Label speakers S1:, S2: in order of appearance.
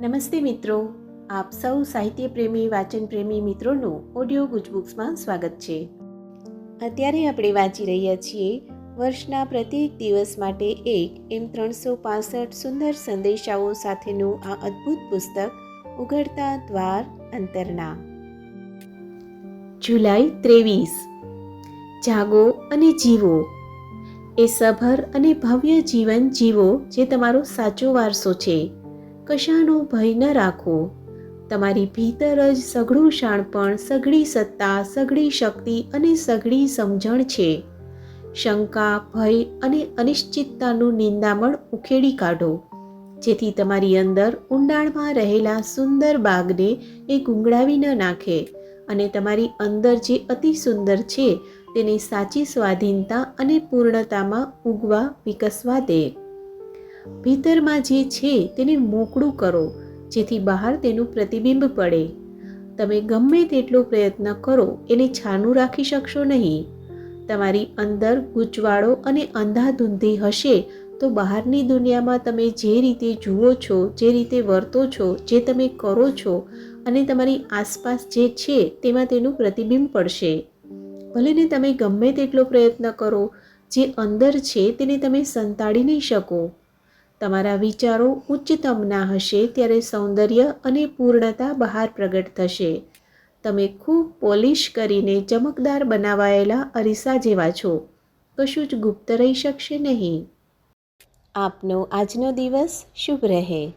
S1: નમસ્તે મિત્રો. આપ સૌ સાહિત્ય પ્રેમી, વાચન પ્રેમી મિત્રોનું ઓડિયો ગુજબુક્સમાં સ્વાગત છે. અત્યારે આપણે વાંચી રહ્યા છીએ વર્ષના પ્રત્યેક દિવસ માટે એક એમ ત્રણસો પાસઠ સુંદર સંદેશાઓ સાથેનું આ અદ્ભુત પુસ્તક, ઉઘડતા દ્વાર અંતરના. જુલાઈ ત્રેવીસ. જાગો અને જીવો. એ સભર અને ભવ્ય જીવન જીવો જે તમારો સાચો વારસો છે. કશાનો ભય ન રાખો. તમારી ભીતર જ સઘળું શાણપણ, સઘળી સત્તા, સઘળી શક્તિ અને સઘળી સમજણ છે. શંકા, ભય અને અનિશ્ચિતતાનું નિંદામણ ઉખેડી કાઢો. જેથી તમારી અંદર ઊંડાણમાં રહેલા સુંદર બાગને એ ગુંગળાવી ન નાખે અને તમારી અંદર જે અતિ સુંદર છે તેને સાચી સ્વાધીનતા અને પૂર્ણતામાં ઉગવા, વિકસવા દે. ભીતરમાં જે છે તેને મોકળું કરો, જેથી બહાર તેનું પ્રતિબિંબ પડે. તમે ગમે તેટલો પ્રયત્ન કરો, એને છાનું રાખી શકશો નહીં. તમારી અંદર ગૂંચવાળો અને અંધાધૂંધી હશે, તો બહારની દુનિયામાં તમે જે રીતે જુઓ છો, જે રીતે વર્તો છો, જે તમે કરો છો, અને તમારી આસપાસ જે છે તેમાં તેનું પ્રતિબિંબ પડશે. ભલે ને તમે ગમે તેટલો પ્રયત્ન કરો, જે અંદર છે તેને તમે સંતાડી નહીં શકો. તમારા વિચારો ઉચ્ચતમના હશે ત્યારે સૌંદર્ય અને પૂર્ણતા બહાર પ્રગટ થશે. તમે ખૂબ પોલિશ કરીને ચમકદાર બનાવાયેલા અરીસા જેવા છો. કશું જ ગુપ્ત રહી શકશે નહીં. આપનો આજનો દિવસ શુભ રહે.